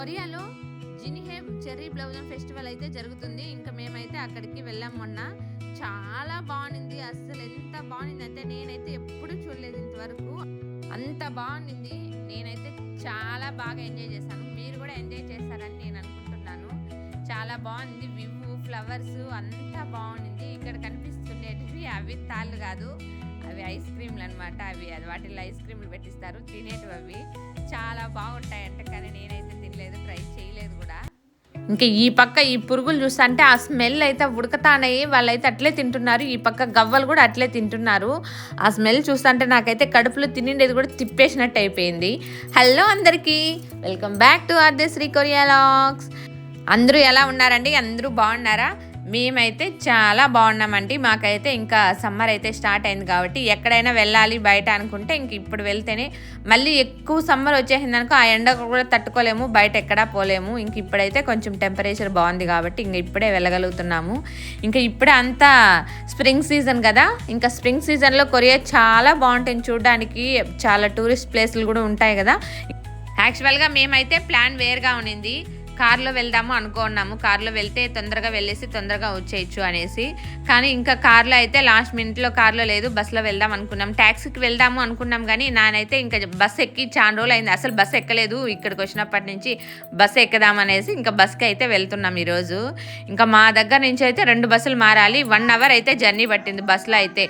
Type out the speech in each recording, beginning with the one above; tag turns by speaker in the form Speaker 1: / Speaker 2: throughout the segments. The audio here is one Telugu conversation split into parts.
Speaker 1: కొరియాలో జినిహే చెర్రీ బ్లౌజన్ ఫెస్టివల్ అయితే జరుగుతుంది. ఇంకా మేమైతే అక్కడికి వెళ్ళాం మొన్న. చాలా బాగుంది. అసలు ఎంత బాగుంది అంటే నేనైతే ఎప్పుడు చూడలేదు ఇంతవరకు. అంత బాగుంది. నేనైతే చాలా బాగా ఎంజాయ్ చేశాను. మీరు కూడా ఎంజాయ్ చేస్తారని నేను అనుకుంటున్నాను. చాలా బాగుంది. వివ్ ఫ్లవర్స్ అంతా బాగుంది. ఇక్కడ కనిపిస్తుండేటివి అవి తాళ్ళు కాదు. అవి ఐస్ క్రీమ్లు అనమాట అవి. అది వాటిల్లో ఐస్ క్రీమ్లు పెట్టిస్తారు. తినేటివి అవి. చాలా బాగుంటాయంట కానీ నేనైతే తినలేదు ట్రై చేయలేదు కూడా. ఇంకా ఈ పక్క ఈ పురుగులు చూస్తుంటే ఆ స్మెల్ అయితే ఉడకతానయ్యి వాళ్ళైతే అట్లే తింటున్నారు. ఈ పక్క గవ్వలు కూడా అట్లే తింటున్నారు. ఆ స్మెల్ చూస్తుంటే నాకైతే కడుపులో తినిండేది కూడా తిప్పేసినట్టు అయిపోయింది. హలో అందరికీ వెల్కమ్ బ్యాక్ టు ఆర్ దే శ్రీ కొరియాలాక్స్ అందరూ ఎలా ఉన్నారండి? అందరూ బాగున్నారా? మేమైతే చాలా బాగున్నామండి. మాకైతే ఇంకా సమ్మర్ అయితే స్టార్ట్ అయింది కాబట్టి ఎక్కడైనా వెళ్ళాలి బయట అనుకుంటే ఇంక ఇప్పుడు వెళ్తేనే మళ్ళీ ఎక్కువ సమ్మర్ వచ్చేసింది అనుకో ఆ ఎండ కూడా తట్టుకోలేము బయట ఎక్కడా పోలేము. ఇంక ఇప్పుడైతే కొంచెం టెంపరేచర్ బాగుంది కాబట్టి ఇంక ఇప్పుడే వెళ్ళగలుగుతున్నాము. ఇంకా ఇప్పుడే అంతా స్ప్రింగ్ సీజన్ కదా ఇంకా స్ప్రింగ్ సీజన్లో కొరియా చాలా బాగుంటుంది చూడడానికి. చాలా టూరిస్ట్ ప్లేస్లు కూడా ఉంటాయి కదా. యాక్చువల్గా మేమైతే ప్లాన్ వేరుగా ఉన్నింది. కార్లో వెళ్దాము అనుకున్నాము. కార్లో వెళ్తే తొందరగా వెళ్ళేసి తొందరగా వచ్చేయచ్చు అనేసి. కానీ ఇంకా కార్లో అయితే లాస్ట్ మినిట్లో కార్లో లేదు బస్సులో వెళ్దాం అనుకున్నాం. ట్యాక్సీకి వెళ్దాము అనుకున్నాం కానీ నానైతే ఇంకా బస్ ఎక్కి చాలా రోజులు అయింది. అసలు బస్ ఎక్కలేదు. ఇక్కడికి వచ్చినప్పటి నుంచి బస్ ఎక్కుదాం అనేసి ఇంకా బస్కి అయితే వెళ్తున్నాం ఈరోజు. ఇంకా మా దగ్గర నుంచి అయితే రెండు బస్సులు మారాలి. వన్ అవర్ అయితే జర్నీ పట్టింది బస్సులో అయితే.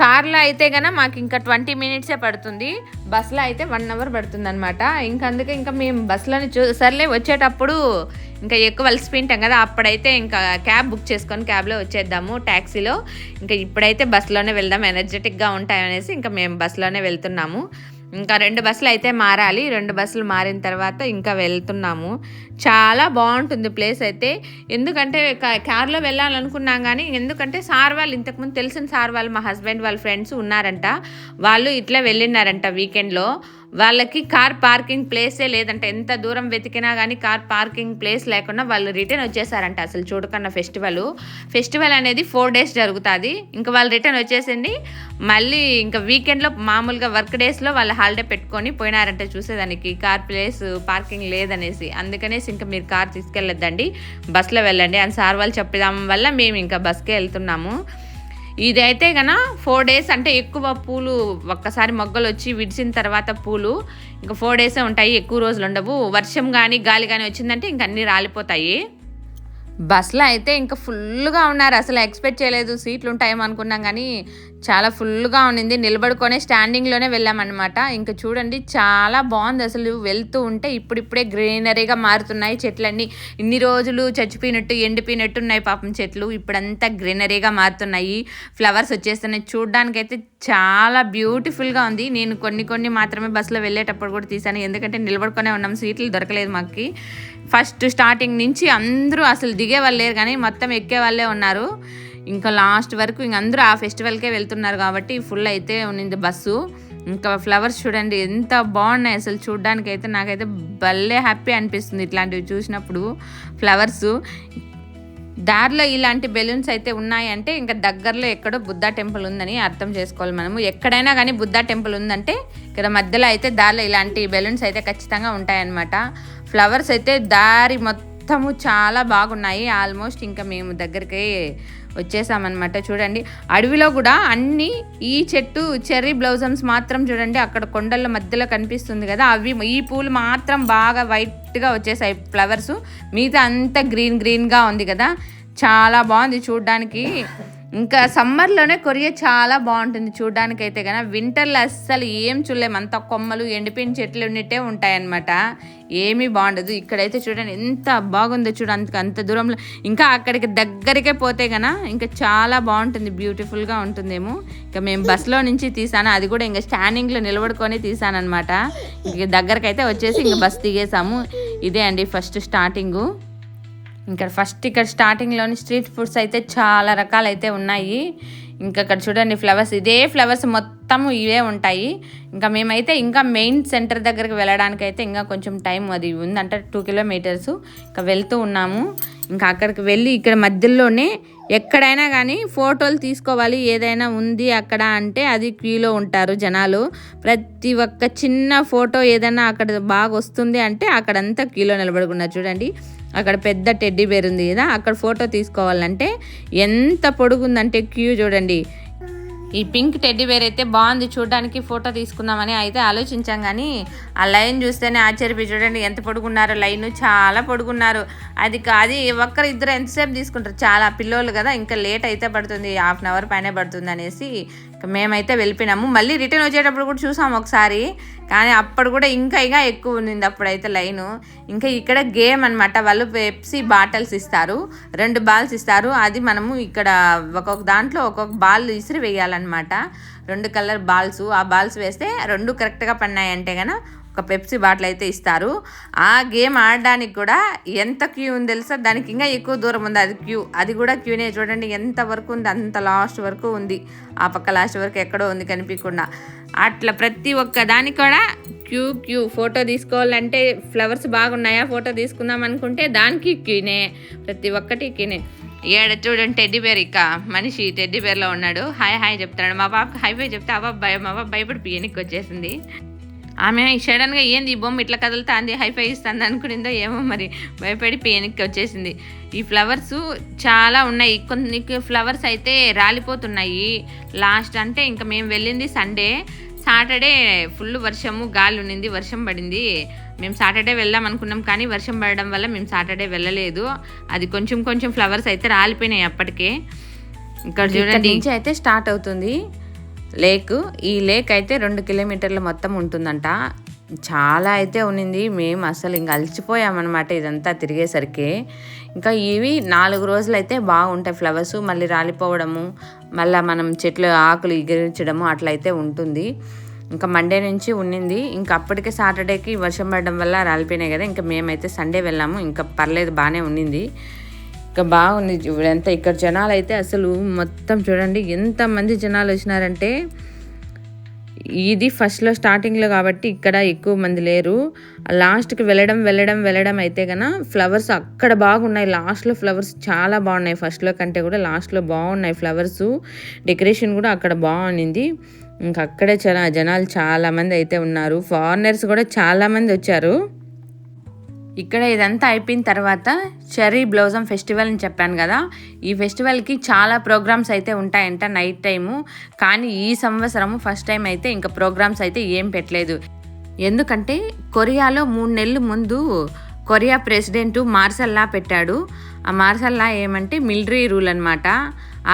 Speaker 1: కార్లో అయితే గన మాకు ఇంకా ట్వంటీ మినిట్సే పడుతుంది. బస్సులో అయితే వన్ అవర్ పడుతుంది అనమాట ఇంకా అందుకే ఇంకా మేము బస్సులోనే చూ సర్లే వచ్చేటప్పుడు ఇంకా ఎక్కువ అలసిపోయింటాం కదా అప్పుడైతే ఇంకా క్యాబ్ బుక్ చేసుకొని క్యాబ్లో వచ్చేద్దాము ట్యాక్సీలో ఇంకా ఇప్పుడైతే బస్సులోనే వెళ్దాం ఎనర్జెటిక్గా ఉంటాయనేసి ఇంకా మేము బస్సులోనే వెళ్తున్నాము. ఇంకా రెండు బస్సులు అయితే మారాలి. రెండు బస్సులు మారిన తర్వాత ఇంకా వెళ్తున్నాము. చాలా బాగుంటుంది ప్లేస్ అయితే. ఎందుకంటే కార్లో వెళ్ళాలనుకున్నాం కానీ ఎందుకంటే సార్ వాళ్ళు ఇంతకుముందు తెలిసిన సార్ వాళ్ళు మా హస్బెండ్ వాళ్ళ ఫ్రెండ్స్ ఉన్నారంట. వాళ్ళు ఇట్లా వెళ్ళినారంట వీకెండ్లో. వాళ్ళకి కార్ పార్కింగ్ ప్లేసే లేదంట. ఎంత దూరం వెతికినా కానీ కార్ పార్కింగ్ ప్లేస్ లేకుండా వాళ్ళు రిటర్న్ వచ్చేసారంట అసలు చూడకన్న ఫెస్టివల్. ఫెస్టివల్ అనేది ఫోర్ డేస్ జరుగుతుంది. ఇంకా వాళ్ళు రిటర్న్ వచ్చేసింది. మళ్ళీ ఇంకా వీకెండ్లో మామూలుగా వర్క్ డేస్లో వాళ్ళు హాలిడే పెట్టుకొని పోయినారంట చూసేదానికి. కార్ ప్లేస్ పార్కింగ్ లేదనేసి. అందుకనేసి ఇంకా మీరు కార్ తీసుకెళ్ళొద్దండి. బస్సులో వెళ్ళండి అని సార్ వాళ్ళు చెప్పడం వల్ల మేము ఇంకా బస్కే వెళ్తున్నాము. ఇదైతే గన ఫోర్ డేస్ అంటే ఎక్కువ పూలు ఒక్కసారి మొగ్గలు వచ్చి విడిచిన తర్వాత పూలు ఇంకా ఫోర్ డేసే ఉంటాయి ఎక్కువ రోజులు ఉండవు. వర్షం కానీ గాలి కానీ వచ్చిందంటే ఇంక అన్నీ రాలిపోతాయి. బస్సులో అయితే ఇంకా ఫుల్గా ఉన్నారు. అసలు ఎక్స్పెక్ట్ చేయలేదు. సీట్లు ఉంటాయేమో అనుకున్నాం కానీ చాలా ఫుల్గా ఉన్నింది. నిలబడుకొనే స్టాండింగ్లోనే వెళ్ళామన్నమాట. ఇంకా చూడండి చాలా బాగుంది. అసలు వెళ్తూ ఉంటే ఇప్పుడిప్పుడే గ్రీనరీగా మారుతున్నాయి చెట్లన్నీ. ఇన్ని రోజులు చచ్చిపోయినట్టు ఎండిపోయినట్టు ఉన్నాయి పాపం చెట్లు. ఇప్పుడంతా గ్రీనరీగా మారుతున్నాయి. ఫ్లవర్స్ వచ్చేస్తున్నాయి. చూడడానికైతే చాలా బ్యూటిఫుల్గా ఉంది. నేను కొన్ని కొన్ని మాత్రమే బస్సులో వెళ్ళేటప్పుడు కూడా తీసాను ఎందుకంటే నిలబడుకొనే ఉన్నాం. సీట్లు దొరకలేదు మాకు. ఫస్ట్ స్టార్టింగ్ నుంచి అందరూ అసలు దిగే వాళ్ళు లేరు కానీ మొత్తం ఎక్కే వాళ్ళే ఉన్నారు. ఇంకా లాస్ట్ వరకు ఇంక అందరూ ఆ ఫెస్టివల్కే వెళ్తున్నారు కాబట్టి ఫుల్ అయితే ఉన్నింది బస్సు. ఇంకా ఫ్లవర్స్ చూడండి ఎంత బాగున్నాయి అసలు చూడడానికి అయితే నాకైతే భలే హ్యాపీ అనిపిస్తుంది ఇట్లాంటివి చూసినప్పుడు ఫ్లవర్స్. దారిలో ఇలాంటి బెలూన్స్ అయితే ఉన్నాయంటే ఇంకా దగ్గరలో ఎక్కడో బుద్ధా టెంపుల్ ఉందని అర్థం చేసుకోవాలి మనము. ఎక్కడైనా కానీ బుద్ధా టెంపుల్ ఉందంటే ఇక్కడ మధ్యలో అయితే దారిలో ఇలాంటి బెలూన్స్ అయితే ఖచ్చితంగా ఉంటాయన్నమాట. ఫ్లవర్స్ అయితే దారి మొత్తము చాలా బాగున్నాయి. ఆల్మోస్ట్ ఇంకా మేము దగ్గరికి వచ్చేసామన్నమాట. చూడండి అడవిలో కూడా అన్ని ఈ చెట్టు చెర్రీ బ్లౌజమ్స్ మాత్రం చూడండి అక్కడ కొండల మధ్యలో కనిపిస్తుంది కదా అవి ఈ పూలు మాత్రం బాగా వైట్గా వచ్చేసాయి ఫ్లవర్స్. మిగతా అంతా గ్రీన్ గ్రీన్గా ఉంది కదా. చాలా బాగుంది చూడడానికి. ఇంకా సమ్మర్లోనే కొరియా చాలా బాగుంటుంది. చూడడానికి అయితే కనుక వింటర్లో అస్సలు ఏం చూడలేము అంత కొమ్మలు ఎండిపోయిన చెట్లు ఉన్నట్టే ఉంటాయన్నమాట. ఏమీ బాగుండదు. ఇక్కడైతే చూడండి ఎంత బాగుందో చూడ. అంత అంత దూరంలో ఇంకా అక్కడికి దగ్గరికే పోతే గన ఇంకా చాలా బాగుంటుంది. బ్యూటిఫుల్గా ఉంటుందేమో. ఇంకా మేము బస్సులో నుంచి తీసాను. అది కూడా ఇంకా స్టాండింగ్లో నిలబడుకొని తీసాను అనమాట ఇంక దగ్గరికి అయితే వచ్చేసి ఇంకా బస్ దిగేసాము. ఇదే అండి ఫస్ట్ స్టార్టింగు. ఇంకా ఫస్ట్ ఇక్కడ స్టార్టింగ్లోని స్ట్రీట్ ఫుడ్స్ అయితే చాలా రకాలైతే ఉన్నాయి. ఇంకా అక్కడ చూడండి ఫ్లవర్స్ ఇదే ఫ్లవర్స్ మొత్తం ఇవే ఉంటాయి. ఇంకా మేమైతే ఇంకా మెయిన్ సెంటర్ దగ్గరికి వెళ్ళడానికి అయితే ఇంకా కొంచెం టైం అది ఉందంటే టూ కిలోమీటర్స్ ఇంకా వెళ్తూ ఉన్నాము. ఇంకా అక్కడికి వెళ్ళి ఇక్కడ మధ్యలోనే ఎక్కడైనా కానీ ఫోటోలు తీసుకోవాలి ఏదైనా ఉంది అక్కడ అంటే అది క్యూలో ఉంటారు జనాలు. ప్రతి ఒక్క చిన్న ఫోటో ఏదైనా అక్కడ బాగా వస్తుంది అంటే అక్కడంతా క్యూలో నిలబడుకున్నారు. చూడండి అక్కడ పెద్ద టెడ్డీ బేర్ ఉంది కదా అక్కడ ఫోటో తీసుకోవాలంటే ఎంత పొడుగుందంటే క్యూ చూడండి. ఈ పింక్ టెడ్డీ బేర్ అయితే బాగుంది చూడడానికి ఫోటో తీసుకుందామని అయితే ఆలోచించాం కానీ ఆ లైన్ చూస్తేనే ఆశ్చర్యపోయి చూడండి ఎంత పొడుగున్నారు లైన్. చాలా పొడుగున్నారు. అది కా- అది ఒక్కరు ఇద్దరు ఎంతసేపు తీసుకుంటారు? చాలా పిల్లోళ్ళు కదా ఇంకా లేట్ అయితే పడుతుంది హాఫ్ అన్ అవర్ పైనే పడుతుంది అనేసి మేమైతే వెళ్ళిపోయినాము. మళ్ళీ రిటర్న్ వచ్చేటప్పుడు కూడా చూసాము ఒకసారి కానీ అప్పుడు కూడా ఇంకా ఇంకా ఎక్కువ ఉంది అప్పుడైతే లైను. ఇంకా ఇక్కడ గేమ్ అనమాట వాళ్ళు పెప్సీ బాటిల్స్ ఇస్తారు రెండు బాల్స్ ఇస్తారు. అది మనము ఇక్కడ ఒక్కొక్క దాంట్లో ఒక్కొక్క బాల్ ఇసిరి వేయాలన్నమాట. రెండు కలర్ బాల్స్ ఆ బాల్స్ వేస్తే రెండు కరెక్ట్గా పడినాయంటే కనుక ఒక పెప్సీ బాటిల్ అయితే ఇస్తారు. ఆ గేమ్ ఆడడానికి కూడా ఎంత క్యూ ఉంది తెలుసా? దానికి ఇంకా ఎక్కువ దూరం ఉంది. అది క్యూ అది కూడా క్యూనే. చూడండి ఎంత వరకు ఉంది? అంత లాస్ట్ వరకు ఉంది. ఆ పక్క లాస్ట్ వరకు ఎక్కడో ఉంది కనిపించకుండా. అట్లా ప్రతి ఒక్క దానికి కూడా క్యూ క్యూ. ఫోటో తీసుకోవాలంటే ఫ్లవర్స్ బాగున్నాయా? ఫోటో తీసుకుందాం అనుకుంటే దానికి క్యూనే. ప్రతి ఒక్కటి క్యూనే. ఏడ చూడండి టెడ్డీ బేర్ ఇక. మనిషి టెడ్డీ బేర్లో ఉన్నాడు. హాయ్ హాయ్ చెప్తున్నాడు. మా పాప హైవే చెప్తే ఆ పాప మా బాబు భయపడిపోయి పియనికి వచ్చేసింది. ఆమె సడన్గా ఏంది ఈ బొమ్మ ఇట్లా కదులుతాంది హైఫై ఇస్తుంది అనుకునిందో ఏమో మరి భయపడి పేనికి వచ్చేసింది. ఈ ఫ్లవర్స్ చాలా ఉన్నాయి. కొన్ని ఫ్లవర్స్ అయితే రాలిపోతున్నాయి. లాస్ట్ అంటే ఇంకా మేము వెళ్ళింది సండే. సాటర్డే ఫుల్ వర్షము గాలి ఉన్నింది వర్షం పడింది. మేము సాటర్డే వెళ్దాం అనుకున్నాం కానీ వర్షం పడడం వల్ల మేము సాటర్డే వెళ్ళలేదు. అది కొంచెం కొంచెం ఫ్లవర్స్ అయితే రాలిపోయినాయి అప్పటికే. ఇక్కడ చూడండి. నుంచి అయితే స్టార్ట్ అవుతుంది. లేక్ ఈ లేక్ అయితే రెండు కిలోమీటర్ల మొత్తం ఉంటుందంట. చాలా అయితే ఉన్నింది. మేము అసలు ఇంకా అలసిపోయామన్నమాట ఇదంతా తిరిగేసరికి. ఇంకా ఇవి నాలుగు రోజులు అయితే బాగుంటాయి ఫ్లవర్స్. మళ్ళీ రాలిపోవడము మళ్ళీ మనం చెట్లు ఆకులు ఎగిరించడము అట్లయితే ఉంటుంది. ఇంకా మండే నుంచి ఉన్నింది. ఇంకా అప్పటికే సాటర్డేకి వర్షం పడడం వల్ల రాలిపోయినాయి కదా. ఇంకా మేమైతే సండే వెళ్ళాము. ఇంకా పర్లేదు బాగానే ఉన్నింది. ఇంకా బాగుంది ఎంత ఇక్కడ జనాలు అయితే అసలు మొత్తం చూడండి ఎంతమంది జనాలు వచ్చినారంటే ఇది ఫస్ట్లో స్టార్టింగ్లో కాబట్టి ఇక్కడ ఎక్కువ మంది లేరు. లాస్ట్కి వెళ్ళడం వెళ్ళడం వెళ్ళడం అయితే కన ఫ్లవర్స్ అక్కడ బాగున్నాయి. లాస్ట్లో ఫ్లవర్స్ చాలా బాగున్నాయి. ఫస్ట్లో కంటే కూడా లాస్ట్లో బాగున్నాయి ఫ్లవర్స్. డెకరేషన్ కూడా అక్కడ బాగుంది ఇంకా అక్కడే చాలా జనాలు చాలామంది అయితే ఉన్నారు. ఫారినర్స్ కూడా చాలామంది వచ్చారు. ఇక్కడ ఇదంతా అయిపోయిన తర్వాత చెర్రీ బ్లౌజమ్ ఫెస్టివల్ అని చెప్పాను కదా ఈ ఫెస్టివల్కి చాలా ప్రోగ్రామ్స్ అయితే ఉంటాయంట నైట్ టైము. కానీ ఈ సంవత్సరము ఫస్ట్ టైం అయితే ఇంకా ప్రోగ్రామ్స్ అయితే ఏం పెట్టలేదు. ఎందుకంటే కొరియాలో మూడు నెలల ముందు కొరియా ప్రెసిడెంట్ మార్సల్లా పెట్టాడు. ఆ మార్సల్లా ఏమంటే మిలిటరీ రూల్ అనమాట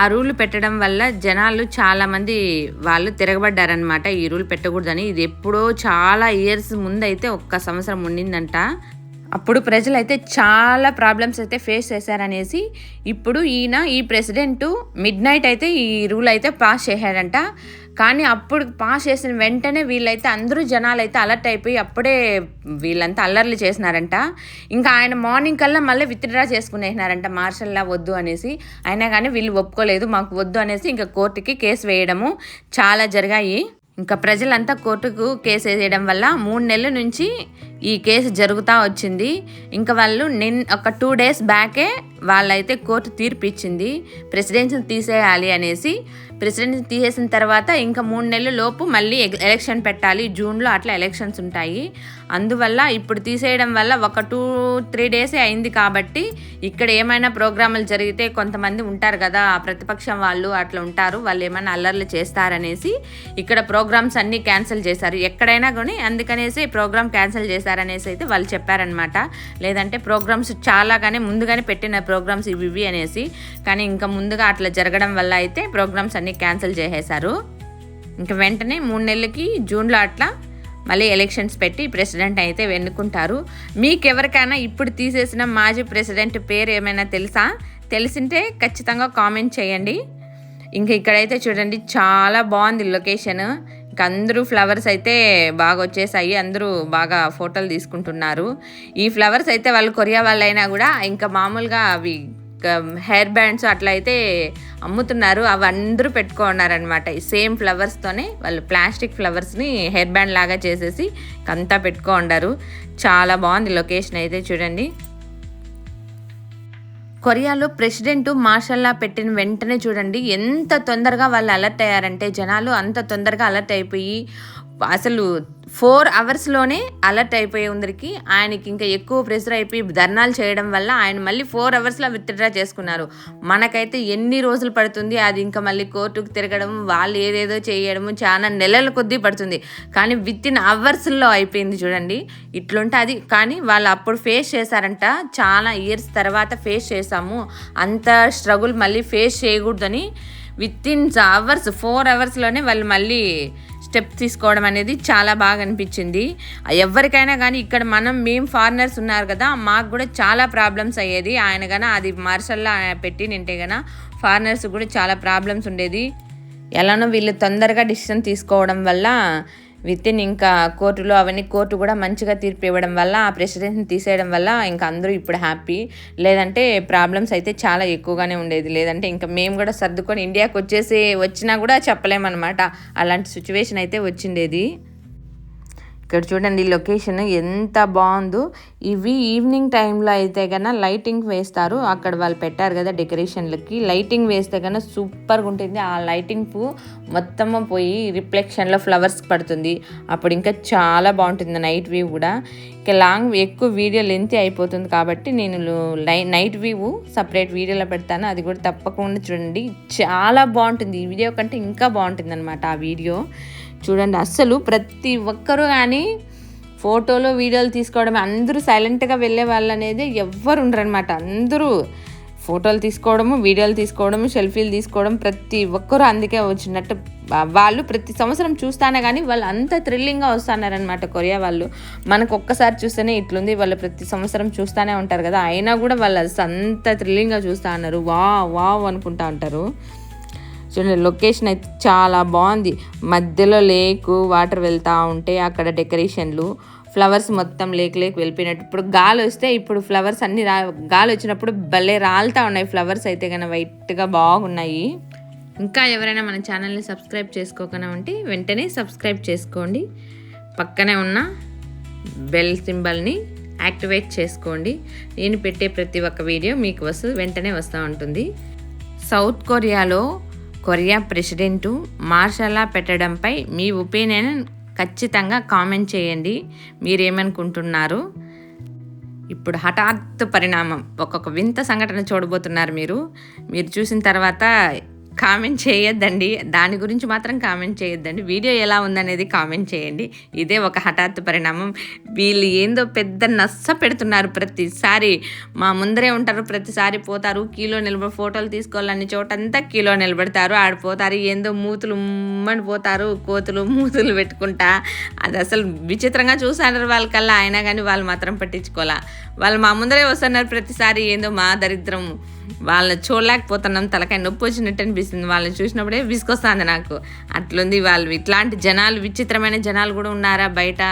Speaker 1: ఆ రూల్ పెట్టడం వల్ల జనాలు చాలామంది వాళ్ళు తిరగబడ్డారనమాట ఈ రూల్ పెట్టకూడదని. ఇది ఎప్పుడో చాలా ఇయర్స్ ముందైతే ఒక్క సంవత్సరం ఉండిందంట. అప్పుడు ప్రజలైతే చాలా ప్రాబ్లమ్స్ అయితే ఫేస్ చేశారనేసి ఇప్పుడు ఈయన ఈ ప్రెసిడెంట్ మిడ్ నైట్ అయితే ఈ రూల్ అయితే పాస్ చేశాడంట. కానీ అప్పుడు పాస్ చేసిన వెంటనే వీళ్ళైతే అందరూ జనాలు అయితే అలర్ట్ అయిపోయి అప్పుడే వీళ్ళంతా అల్లర్లు చేసినారంట. ఇంకా ఆయన మార్నింగ్ కల్లా మళ్ళీ విత్డ్రా చేసుకునేసినారంట. మార్షల్లా వద్దు అనేసి. అయినా కానీ వీళ్ళు ఒప్పుకోలేదు మాకు వద్దు అనేసి ఇంకా కోర్టుకి కేసు వేయడము చాలా జరిగాయి. ఇంకా ప్రజలంతా కోర్టుకు కేసు వేయడం వల్ల మూడు నెలల నుంచి ఈ కేసు జరుగుతూ వచ్చింది. ఇంకా వాళ్ళు నిన్ ఒక టూ డేస్ బ్యాకే వాళ్ళైతే కోర్టు తీర్పు ఇచ్చింది. ప్రెసిడెన్సీని తీసేయాలి అనేసి. ప్రెసిడెన్సీ తీసేసిన తర్వాత ఇంకా మూడు నెలల లోపు మళ్ళీ ఎగ్- ఎలక్షన్ పెట్టాలి. జూన్లో అట్లా ఎలక్షన్స్ ఉంటాయి. అందువల్ల ఇప్పుడు తీసేయడం వల్ల ఒక టూ త్రీ డేసే అయింది కాబట్టి ఇక్కడ ఏమైనా ప్రోగ్రాములు జరిగితే కొంతమంది ఉంటారు కదా ప్రతిపక్షం వాళ్ళు అట్లా ఉంటారు వాళ్ళు ఏమైనా అల్లర్లు చేస్తారనేసి ఇక్కడ ప్రోగ్రామ్స్ అన్నీ క్యాన్సిల్ చేశారు. ఎక్కడైనా కానీ అందుకనేసి ప్రోగ్రామ్ క్యాన్సిల్ చేశారనేసి అయితే వాళ్ళు చెప్పారనమాట లేదంటే ప్రోగ్రామ్స్ చాలాగానే ముందుగానే పెట్టిన ప్రోగ్రామ్స్ ఇవి ఇవి అనేసి కానీ ఇంకా ముందుగా అట్లా జరగడం వల్ల అయితే ప్రోగ్రామ్స్ అన్నీ క్యాన్సిల్ చేసేశారు. ఇంకా వెంటనే మూడు నెలలకి జూన్లో అట్లా మళ్ళీ ఎలక్షన్స్ పెట్టి ప్రెసిడెంట్ అయితే ఎన్నుకుంటారు. మీకు ఎవరికైనా ఇప్పుడు తీసేసిన మాజీ ప్రెసిడెంట్ పేరు ఏమైనా తెలుసా? తెలిసింటే ఖచ్చితంగా కామెంట్ చేయండి. ఇంకా ఇక్కడైతే చూడండి చాలా బాగుంది లొకేషన్ ఇంక అందరూ ఫ్లవర్స్ అయితే బాగా వచ్చేసాయి అందరూ బాగా ఫోటోలు తీసుకుంటున్నారు. ఈ ఫ్లవర్స్ అయితే వాళ్ళు కొరియా వాళ్ళైనా కూడా ఇంకా మామూలుగా అవి Um, హెయిర్ బ్యాండ్స్ అట్లా అయితే అమ్ముతున్నారు. అవి అందరూ పెట్టుకున్నారనమాట ఈ సేమ్ ఫ్లవర్స్తోనే వాళ్ళు ప్లాస్టిక్ ఫ్లవర్స్ని హెయిర్ బ్యాండ్ లాగా చేసేసి అంతా పెట్టుకో ఉండారు చాలా బాగుంది లొకేషన్ అయితే చూడండి. కొరియాలో ప్రెసిడెంట్ మార్షల్లా పెట్టిన వెంటనే చూడండి. ఎంత తొందరగా వాళ్ళు అలర్ట్ అయ్యారంటే జనాలు అంత తొందరగా అలర్ట్ అయిపోయి అసలు ఫోర్ అవర్స్లోనే అలర్ట్ అయిపోయే ఉందరికి ఆయనకి ఇంకా ఎక్కువ ప్రెషర్ అయిపోయి ధర్నాలు చేయడం వల్ల ఆయన మళ్ళీ ఫోర్ అవర్స్లో విత్డ్రా చేసుకున్నారు. మనకైతే ఎన్ని రోజులు పడుతుంది అది ఇంకా మళ్ళీ కోర్టుకు తిరగడం వాళ్ళు ఏదేదో చేయడము చాలా నెలల కొద్దీ పడుతుంది. కానీ విత్ ఇన్ అవర్స్లో అయిపోయింది చూడండి. ఇట్లుంటే అది. కానీ వాళ్ళు అప్పుడు ఫేస్ చేశారంట చాలా ఇయర్స్ తర్వాత ఫేస్ చేశాము. అంత స్ట్రగుల్ మళ్ళీ ఫేస్ చేయకూడదని విత్ ఇన్ అవర్స్ ఫోర్ అవర్స్లోనే వాళ్ళు మళ్ళీ స్టెప్ తీసుకోవడం అనేది చాలా బాగా అనిపించింది. ఎవరికైనా కానీ ఇక్కడ మనం మేము ఫారినర్స్ ఉన్నారు కదా మాకు కూడా చాలా ప్రాబ్లమ్స్ అయ్యేది. ఆయన గన అది మార్షల్లా పెట్టి నింటే కన్నా ఫారినర్స్ కూడా చాలా ప్రాబ్లమ్స్ ఉండేది. ఎలానో వీళ్ళు తొందరగా డిసిషన్ తీసుకోవడం వల్ల విత్ ఇన్ ఇంకా కోర్టులో అవన్నీ కోర్టు కూడా మంచిగా తీర్పు ఇవ్వడం వల్ల ఆ ప్రెసిడెంట్ని తీసేయడం వల్ల ఇంకా అందరూ ఇప్పుడు హ్యాపీ. లేదంటే ప్రాబ్లమ్స్ అయితే చాలా ఎక్కువగానే ఉండేది. లేదంటే ఇంకా మేము కూడా సర్దుకొని ఇండియాకి వచ్చేసి వచ్చినా కూడా చెప్పలేమన్నమాట. అలాంటి సిచ్యువేషన్ అయితే వచ్చిండేది. ఇక్కడ చూడండి లొకేషన్ ఎంత బాగుందో. ఇవి ఈవినింగ్ టైంలో అయితే కన్నా లైటింగ్ వేస్తారు. అక్కడ వాళ్ళు పెట్టారు కదా డెకరేషన్లకి. లైటింగ్ వేస్తే కన్నా సూపర్గా ఉంటుంది. ఆ లైటింగ్ పువ్వు మొత్తం పోయి రిఫ్లెక్షన్లో ఫ్లవర్స్ పడుతుంది. అప్పుడు ఇంకా చాలా బాగుంటుంది నైట్ వ్యూ కూడా. ఇంకా లాంగ్ ఎక్కువ వీడియో లెంత్ అయిపోతుంది కాబట్టి నేను లై నైట్ వ్యూ సపరేట్ వీడియోలో పెడతాను. అది కూడా తప్పకుండా చూడండి. చాలా బాగుంటుంది. ఈ వీడియో కంటే ఇంకా బాగుంటుంది అనమాట ఆ వీడియో. చూడండి అస్సలు ప్రతి ఒక్కరూ కానీ ఫోటోలు వీడియోలు తీసుకోవడం అందరూ సైలెంట్గా వెళ్ళే వాళ్ళు అనేది ఎవ్వరు ఉండరనమాట అందరూ ఫోటోలు తీసుకోవడము వీడియోలు తీసుకోవడము సెల్ఫీలు తీసుకోవడం ప్రతి ఒక్కరూ అందుకే వచ్చినట్టు వాళ్ళు ప్రతి సంవత్సరం చూస్తానే కానీ వాళ్ళు అంత థ్రిల్లింగ్గా వస్తున్నారనమాట కొరియా వాళ్ళు. మనకు ఒక్కసారి చూస్తేనే ఇట్లుంది వాళ్ళు ప్రతి సంవత్సరం చూస్తూనే ఉంటారు కదా అయినా కూడా వాళ్ళు అంత థ్రిల్లింగ్గా చూస్తూ ఉన్నారు వా వావ్ అనుకుంటా ఉంటారు. చూడండి లొకేషన్ అయితే చాలా బాగుంది. మధ్యలో లేకు వాటర్ వెళ్తూ ఉంటే అక్కడ డెకరేషన్లు ఫ్లవర్స్ మొత్తం లేక్ లేక్ వెళ్ళిపోయినట్టు. ఇప్పుడు గాలి వస్తే ఇప్పుడు ఫ్లవర్స్ అన్ని రా గాలి వచ్చినప్పుడు భలే రాలుతూ ఉన్నాయి. ఫ్లవర్స్ అయితే కానీ వైట్గా బాగున్నాయి. ఇంకా ఎవరైనా మన ఛానల్ని సబ్స్క్రైబ్ చేసుకోకుండా ఉంటే వెంటనే సబ్స్క్రైబ్ చేసుకోండి. పక్కనే ఉన్న బెల్ సింబల్ని యాక్టివేట్ చేసుకోండి. నేను పెట్టే ప్రతి ఒక్క వీడియో మీకు వస్తు వెంటనే వస్తూ ఉంటుంది. సౌత్ కొరియాలో కొరియా ప్రెసిడెంటు మార్షల్లా పెట్టడంపై మీ ఒపీనియన్ ఖచ్చితంగా కామెంట్ చేయండి. మీరేమనుకుంటున్నారు? ఇప్పుడు హఠాత్తు పరిణామం. ఒక్కొక్క వింత సంఘటన చూడబోతున్నారు మీరు. మీరు చూసిన తర్వాత కామెంట్ చేయొద్దండి. దాని గురించి మాత్రం కామెంట్ చేయొద్దండి. వీడియో ఎలా ఉందనేది కామెంట్ చేయండి. ఇదే ఒక హఠాత్తు పరిణామం. వీళ్ళు ఏందో పెద్ద నస్స పెడుతున్నారు ప్రతిసారి. మా ముందరే ఉంటారు ప్రతిసారి పోతారు. కీలో నిలబడి ఫోటోలు తీసుకోవాలని చోటంతా కీలో నిలబెడతారు. ఆడిపోతారు ఏందో మూతులు ఉమ్మని పోతారు కోతులు మూతులు పెట్టుకుంటా. అది అసలు విచిత్రంగా చూసారు వాళ్ళకల్లా. అయినా కానీ వాళ్ళు మాత్రం పట్టించుకోవాలా. వాళ్ళు మా ముందరే వస్తున్నారు ప్రతిసారి. ఏందో మా దరిద్రం వాళ్ళని చూడలేకపోతున్నాం తలకాయ నొప్పి వచ్చినట్టు అనిపిస్తుంది. వాళ్ళని చూసినప్పుడే విసుకొస్తుంది నాకు. అట్లుంది వాళ్ళు ఇట్లాంటి జనాలు విచిత్రమైన జనాలు కూడా ఉన్నారా? బయట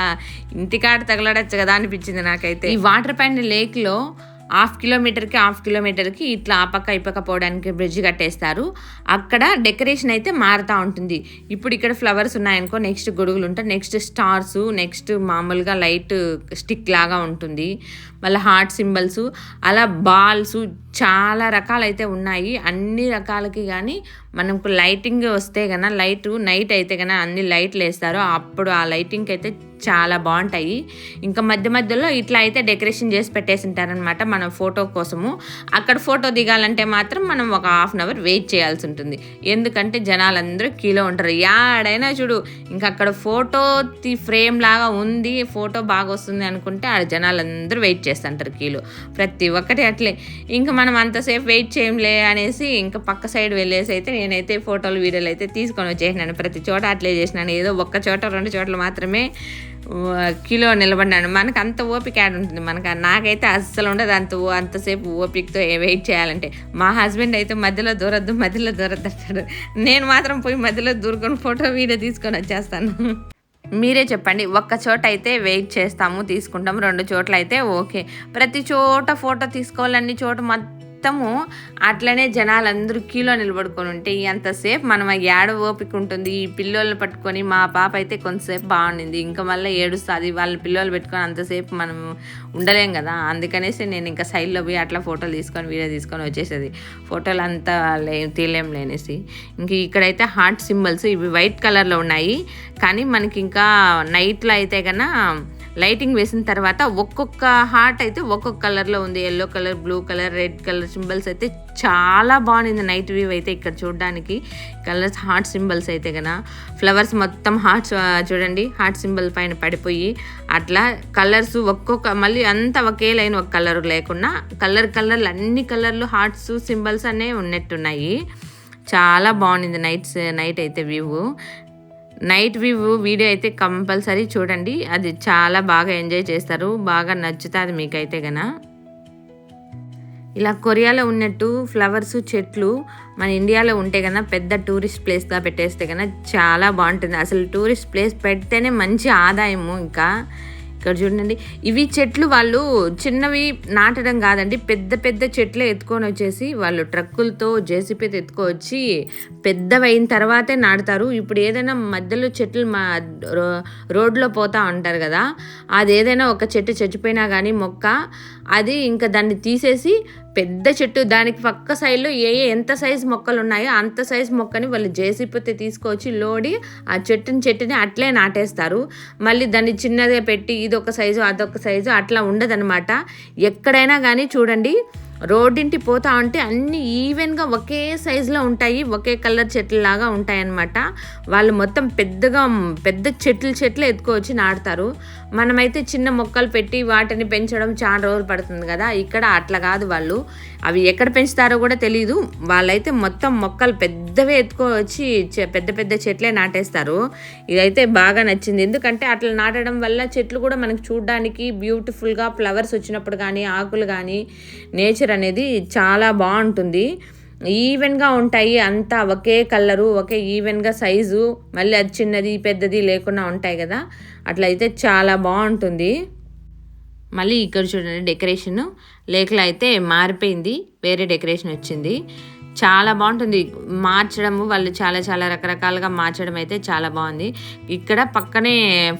Speaker 1: ఇంటికాడ తగలడచ్చు కదా అనిపించింది నాకైతే. ఈ వాటర్ పైన లేక్లో హాఫ్ కిలోమీటర్కి హాఫ్ కిలోమీటర్కి ఇట్లా ఆ పక్క ఈ పక్క పోవడానికి బ్రిడ్జ్ కట్టేస్తారు. అక్కడ డెకరేషన్ అయితే మారుతూ ఉంటుంది. ఇప్పుడు ఇక్కడ ఫ్లవర్స్ ఉన్నాయనుకో నెక్స్ట్ గొడుగులు ఉంటాయి నెక్స్ట్ స్టార్స్ నెక్స్ట్ మామూలుగా లైట్ స్టిక్ లాగా ఉంటుంది. మళ్ళీ హార్ట్ సింబల్స్ అలా బాల్స్ చాలా రకాలైతే ఉన్నాయి. అన్ని రకాలకి కానీ మనకు లైటింగ్ వస్తే కన్నా లైట్ నైట్ అయితే కన్నా అన్ని లైట్లు వేస్తారు. అప్పుడు ఆ లైటింగ్కి అయితే చాలా బాగుంటాయి. ఇంకా మధ్య మధ్యలో ఇట్లా అయితే డెకరేషన్ చేసి పెట్టేసి ఉంటారనమాట మన ఫోటో కోసము. అక్కడ ఫోటో దిగాలంటే మాత్రం మనం ఒక హాఫ్ అన్ అవర్ వెయిట్ చేయాల్సి ఉంటుంది. ఎందుకంటే జనాలందరూ కీలో ఉంటారు. యాడైనా చూడు ఇంకా అక్కడ ఫోటో ఫ్రేమ్ లాగా ఉంది ఫోటో బాగా వస్తుంది అనుకుంటే ఆడ జనాలందరూ వెయిట్ చేస్తారు. చేస్తుంటారు కీలు. ప్రతి ఒక్కటి అట్లే. ఇంకా మనం అంతసేపు వెయిట్ చేయంలే అనేసి ఇంకా పక్క సైడ్ వెళ్ళేసి అయితే నేనైతే ఫోటోలు వీడియోలు అయితే తీసుకొని వచ్చేసినాను. ప్రతి చోట అట్లే చేసినాను. ఏదో ఒక్క చోట రెండు చోట్ల మాత్రమే కిలో నిలబడినాను. మనకు అంత ఓపిక యాడ్ ఉంటుంది? మనకు నాకైతే అస్సలు ఉండదు అంత అంతసేపు ఓపికతో వెయిట్ చేయాలంటే. మా హస్బెండ్ అయితే మధ్యలో దూరద్దు మధ్యలో దూరద్దు అంటాడు. నేను మాత్రం పోయి మధ్యలో దూరుకొని ఫోటో వీడియో తీసుకొని వచ్చేస్తాను. మీరే చెప్పండి. ఒక్క చోట అయితే వెయిట్ చేస్తాము తీసుకుంటాము రెండు చోట్ల అయితే ఓకే. ప్రతి చోట ఫోటో తీసుకోవాలన్ని చోట మొత్తము అట్లనే జనాలు అందరూ క్యూలో నిలబడుకొని ఉంటే ఎంతసేపు మనం ఆ ఏడ ఓపిక ఉంటుంది? ఈ పిల్లోళ్ళని పట్టుకొని మా పాప అయితే కొంతసేపు బాగుండింది. ఇంకా మళ్ళీ ఏడుస్తుంది వాళ్ళ పిల్లలు పెట్టుకొని అంతసేపు మనం ఉండలేం కదా? అందుకనేసి నేను ఇంకా సైడ్లో పోయి అట్లా ఫోటోలు తీసుకొని వీడియో తీసుకొని వచ్చేసేది. ఫోటోలు అంతా లే తీయలేం లేనేసి. ఇంక ఇక్కడైతే హార్ట్ సింబల్స్ ఇవి వైట్ కలర్లో ఉన్నాయి. కానీ మనకి ఇంకా నైట్లో అయితే కన్నా లైటింగ్ వేసిన తర్వాత ఒక్కొక్క హార్ట్ అయితే ఒక్కొక్క కలర్లో ఉంది. Yellow colour blue colour red colour symbols అయితే చాలా బాగుంది. నైట్ వ్యూ అయితే ఇక్కడ చూడడానికి కలర్స్ హార్ట్ సింబల్స్ అయితే కన ఫ్లవర్స్ మొత్తం హార్ట్స్ చూడండి. హార్ట్ సింబల్ పైన పడిపోయి అట్లా కలర్స్ ఒక్కొక్క మళ్ళీ అంతా ఒకే లైన్ ఒక కలర్ లేకుండా కలర్ కలర్లు అన్ని కలర్లు హార్ట్స్ సింబల్స్ అనే ఉన్నట్టున్నాయి. చాలా బాగుంది. నైట్స్ నైట్ అయితే వ్యూ. నైట్ వ్యూ వీడియో అయితే కంపల్సరీ చూడండి. అది చాలా బాగా ఎంజాయ్ చేస్తారు. బాగా నచ్చుతుంది మీకైతే గన. ఇలా కొరియాలో ఉన్నట్టు ఫ్లవర్స్ చెట్లు మన ఇండియాలో ఉంటే కన్నా పెద్ద టూరిస్ట్ ప్లేస్గా పెట్టేస్తే కన్నా చాలా బాగుంటుంది. అసలు టూరిస్ట్ ప్లేస్ పెడితేనే మంచి ఆదాయము ఇంకా. ఇక్కడ చూడండి. ఇవి చెట్లు వాళ్ళు చిన్నవి నాటడం కాదండి. పెద్ద పెద్ద చెట్లే ఎత్తుకొని వచ్చేసి వాళ్ళు ట్రక్కులతో జేసీపీతో ఎత్తుకొచ్చి పెద్దవైన తర్వాతే నాటుతారు. ఇప్పుడు ఏదైనా మధ్యలో చెట్లు మా రోడ్లో పోతా ఉంటారు కదా అది ఏదైనా ఒక చెట్టు చచ్చిపోయినా కానీ మొక్క అది ఇంకా దాన్ని తీసేసి పెద్ద చెట్టు దానికి పక్క సైడ్లో ఏ ఏ ఎంత సైజ్ మొక్కలు ఉన్నాయో అంత సైజ్ మొక్కని వాళ్ళు జేసీపోతే తీసుకొచ్చి లోడి ఆ చెట్టుని చెట్టుని అట్లే నాటేస్తారు. మళ్ళీ దాన్ని చిన్నదే పెట్టి ఇదొక సైజు అదొక సైజు అట్లా ఉండదనమాట ఎక్కడైనా కానీ చూడండి రోడ్డింటి పోతా ఉంటే అన్ని ఈవెన్గా ఒకే సైజులో ఉంటాయి ఒకే కలర్ చెట్లలాగా ఉంటాయన్నమాట. వాళ్ళు మొత్తం పెద్దగా పెద్ద చెట్లు చెట్లు ఎత్తుకోవచ్చి నాటుతారు. మనమైతే చిన్న మొక్కలు పెట్టి వాటిని పెంచడం చాలా రోజులు పడుతుంది కదా. ఇక్కడ అట్లా కాదు వాళ్ళు. అవి ఎక్కడ పెంచుతారో కూడా తెలియదు వాళ్ళైతే మొత్తం మొక్కలు పెద్దవే ఎత్తుకోవచ్చి పెద్ద పెద్ద చెట్లే నాటేస్తారు. ఇదైతే బాగా నచ్చింది. ఎందుకంటే అట్లా నాటడం వల్ల చెట్లు కూడా మనకు చూడడానికి బ్యూటిఫుల్గా ఫ్లవర్స్ వచ్చినప్పుడు కానీ ఆకులు కానీ నేచర్ అనేది చాలా బాగుంటుంది. ఈవెన్గా ఉంటాయి అంతా ఒకే కలరు ఒకే ఈవెన్గా సైజు మళ్ళీ అది చిన్నది పెద్దది లేకుండా ఉంటాయి కదా. అట్లయితే చాలా బాగుంటుంది. మళ్ళీ ఇక్కడ చూడండి డెకరేషన్. లేకలో అయితే మారిపోయింది వేరే డెకరేషన్ వచ్చింది. చాలా బాగుంటుంది. మార్చడము వాళ్ళు చాలా చాలా రకరకాలుగా మార్చడం అయితే చాలా బాగుంది. ఇక్కడ పక్కనే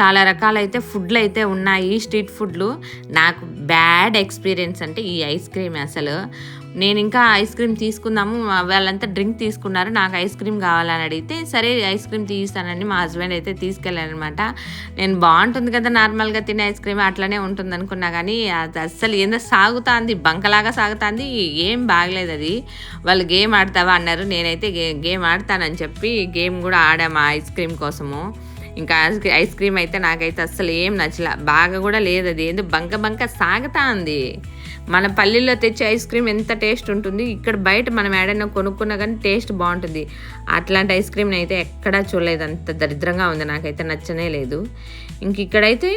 Speaker 1: చాలా రకాలైతే ఫుడ్లు అయితే ఉన్నాయి స్ట్రీట్ ఫుడ్లు. నాకు బ్యాడ్ ఎక్స్పీరియన్స్ అంటే ఈ ఐస్ క్రీమ్ అసలు. నేను ఇంకా ఐస్ క్రీమ్ తీసుకుందాము వాళ్ళంతా డ్రింక్ తీసుకున్నారు నాకు ఐస్ క్రీమ్ కావాలని అడిగితే సరే ఐస్ క్రీమ్ తీస్తానని మా హస్బెండ్ అయితే తీసుకెళ్ళానమాట నేను బాగుంటుంది కదా నార్మల్గా తినే ఐస్ క్రీమ్ అట్లనే ఉంటుంది అనుకున్నా కానీ అది అస్సలు ఏందో సాగుతుంది బంకలాగా సాగుతుంది ఏం బాగలేదు అది. వాళ్ళు గేమ్ ఆడతావా అన్నారు నేనైతే గేమ్ ఆడతానని చెప్పి గేమ్ కూడా ఆడాము ఐస్ క్రీమ్ కోసము. ఇంకా ఐస్ క్రీమ్ అయితే నాకైతే అస్సలు ఏం నచ్చలే బాగా కూడా లేదు అది ఏందో బంక బంక సాగుతా ఉంది మన పల్లెల్లో తెచ్చే ఐస్ క్రీమ్ ఎంత టేస్ట్ ఉంటుంది. ఇక్కడ బయట మనం ఏడైనా కొనుక్కున్నా కానీ టేస్ట్ బాగుంటుంది. అట్లాంటి ఐస్ క్రీమ్ని అయితే ఎక్కడా చూడలేదు. అంత దరిద్రంగా ఉంది. నాకైతే నచ్చనే లేదు. ఇంక ఇక్కడైతే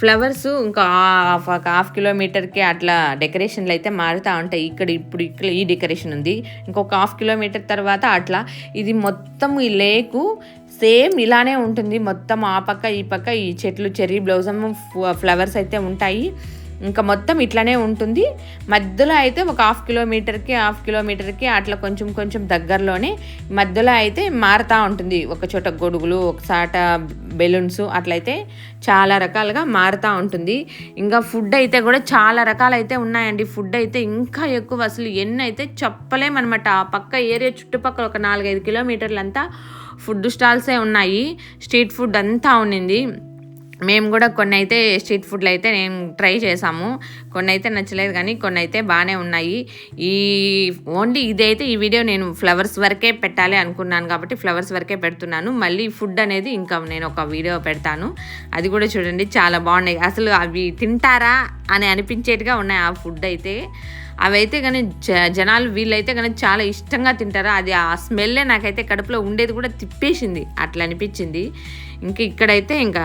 Speaker 1: ఫ్లవర్స్ ఇంకా హాఫ్ ఒక హాఫ్ కిలోమీటర్కి అట్లా డెకరేషన్లు అయితే మారుతూ ఉంటాయి. ఇక్కడ ఇప్పుడు ఇక్కడ ఈ డెకరేషన్ ఉంది. ఇంకొక హాఫ్ కిలోమీటర్ తర్వాత అట్లా ఇది మొత్తం ఈ లేకు సేమ్ ఇలానే ఉంటుంది. మొత్తం ఆ పక్క ఈ పక్క ఈ చెట్లు చెర్రీ బ్లౌజమ్ ఫ్లవర్స్ అయితే ఉంటాయి. ఇంకా మొత్తం ఇట్లానే ఉంటుంది. మధ్యలో అయితే ఒక హాఫ్ కిలోమీటర్కి హాఫ్ కిలోమీటర్కి అట్లా కొంచెం కొంచెం దగ్గరలోనే మధ్యలో అయితే మారుతూ ఉంటుంది. ఒక చోట గొడుగులు ఒక చాట బెలూన్స్ అట్లయితే చాలా రకాలుగా మారుతూ ఉంటుంది. ఇంకా ఫుడ్ అయితే కూడా చాలా రకాలైతే ఉన్నాయండి. ఫుడ్ అయితే ఇంకా ఎక్కువ అసలు ఎన్ని అయితే చెప్పలేమన్నమాట. ఆ పక్క ఏరియా చుట్టుపక్కల ఒక నాలుగైదు కిలోమీటర్లంతా ఫుడ్ స్టాల్సే ఉన్నాయి. స్ట్రీట్ ఫుడ్ అంతా ఉన్నింది. మేము కూడా కొన్ని అయితే స్ట్రీట్ ఫుడ్లు అయితే నేను ట్రై చేసాము కొన్ని అయితే నచ్చలేదు కానీ కొన్ని అయితే బాగానే ఉన్నాయి. ఈ ఓన్లీ ఇదైతే ఈ వీడియో నేను ఫ్లవర్స్ వరకే పెట్టాలి అనుకున్నాను కాబట్టి ఫ్లవర్స్ వరకే పెడుతున్నాను. మళ్ళీ ఫుడ్ అనేది ఇంకా నేను ఒక వీడియో పెడతాను. అది కూడా చూడండి చాలా బాగున్నాయి. అసలు అవి తింటారా అని అనిపించేట్టుగా ఉన్నాయి ఆ ఫుడ్ అయితే. అవైతే కానీ జ జనాలు వీళ్ళైతే కానీ చాలా ఇష్టంగా తింటారు? అది ఆ స్మెల్లే నాకైతే కడుపులో ఉండేది కూడా తిప్పేసింది. అట్లా అనిపించింది. ఇంకా ఇక్కడైతే ఇంకా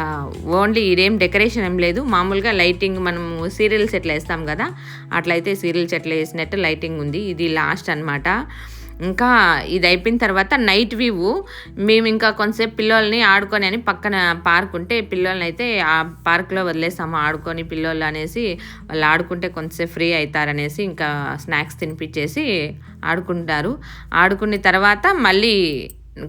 Speaker 1: ఓన్లీ ఇదేం డెకరేషన్ ఏం లేదు. మామూలుగా లైటింగ్ మనము సీరియల్స్ ఎట్లా వేస్తాం కదా అట్లయితే సీరియల్స్ ఎట్లా వేసినట్టు లైటింగ్ ఉంది. ఇది లాస్ట్ అనమాట ఇంకా ఇది అయిపోయిన తర్వాత నైట్ వ్యూ మేము ఇంకా కొంతసేపు పిల్లల్ని ఆడుకొని అని పక్కన పార్క్ ఉంటే పిల్లల్ని అయితే ఆ పార్క్లో వదిలేసాము ఆడుకొని పిల్లలు అనేసి వాళ్ళు ఆడుకుంటే కొంతసేపు ఫ్రీ అవుతారనేసి ఇంకా స్నాక్స్ తినిపించేసి ఆడుకుంటారు. ఆడుకున్న తర్వాత మళ్ళీ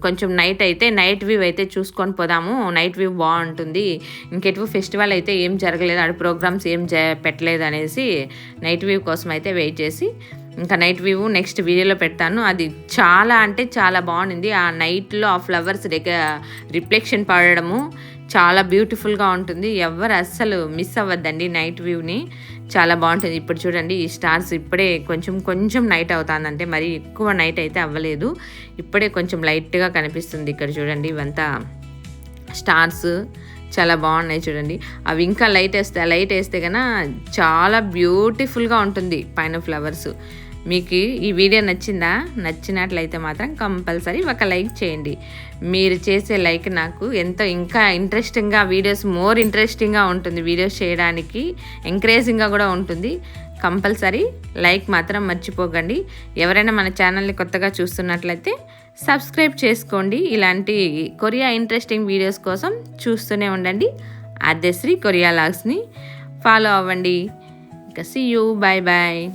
Speaker 1: కొంచెం నైట్ అయితే నైట్ వ్యూ అయితే చూసుకొని పోదాము. నైట్ వ్యూ బాగుంటుంది. ఇంకెటు ఫెస్టివల్ అయితే ఏం జరగలేదు. ఆడ ప్రోగ్రామ్స్ ఏం పెట్టలేదు అనేసి నైట్ వ్యూ కోసం అయితే వెయిట్ చేసి ఇంకా నైట్ వ్యూ నెక్స్ట్ వీడియోలో పెడతాను. అది చాలా అంటే చాలా బాగుంది ఆ నైట్లో ఆ ఫ్లవర్స్ రిఫ్లెక్షన్ పడడము చాలా బ్యూటిఫుల్గా ఉంటుంది. ఎవరు అస్సలు మిస్ అవ్వద్దండి నైట్ వ్యూని చాలా బాగుంటుంది. ఇప్పుడు చూడండి ఈ స్టార్స్ ఇప్పుడే కొంచెం కొంచెం నైట్ అవుతుందంటే మరి ఎక్కువ నైట్ అయితే అవ్వలేదు. ఇప్పుడే కొంచెం లైట్గా కనిపిస్తుంది ఇక్కడ చూడండి ఇవంతా స్టార్స్. చాలా బాగున్నాయి చూడండి. అవి ఇంకా లైట్ వేస్తే లైట్ వేస్తే కన్నా చాలా బ్యూటిఫుల్గా ఉంటుంది పైన ఫ్లవర్స్. మీకు ఈ వీడియో నచ్చిందా? నచ్చినట్లయితే మాత్రం కంపల్సరీ ఒక లైక్ చేయండి. మీరు చేసే లైక్ నాకు ఎంతో ఇంకా ఇంట్రెస్టింగ్గా వీడియోస్ మోర్ ఇంట్రెస్టింగ్గా ఉంటుంది. వీడియోస్ చేయడానికి ఎంకరేజింగ్గా కూడా ఉంటుంది. కంపల్సరీ లైక్ మాత్రం మర్చిపోకండి. ఎవరైనా మన ఛానల్ని కొత్తగా చూస్తున్నట్లయితే సబ్స్క్రైబ్ చేసుకోండి. ఇలాంటి కొరియా ఇంట్రెస్టింగ్ వీడియోస్ కోసం చూస్తూనే ఉండండి. అదే శ్రీ కొరియా లాగ్స్ని ఫాలో అవ్వండి. ఇంకా సీ యూ బాయ్ బాయ్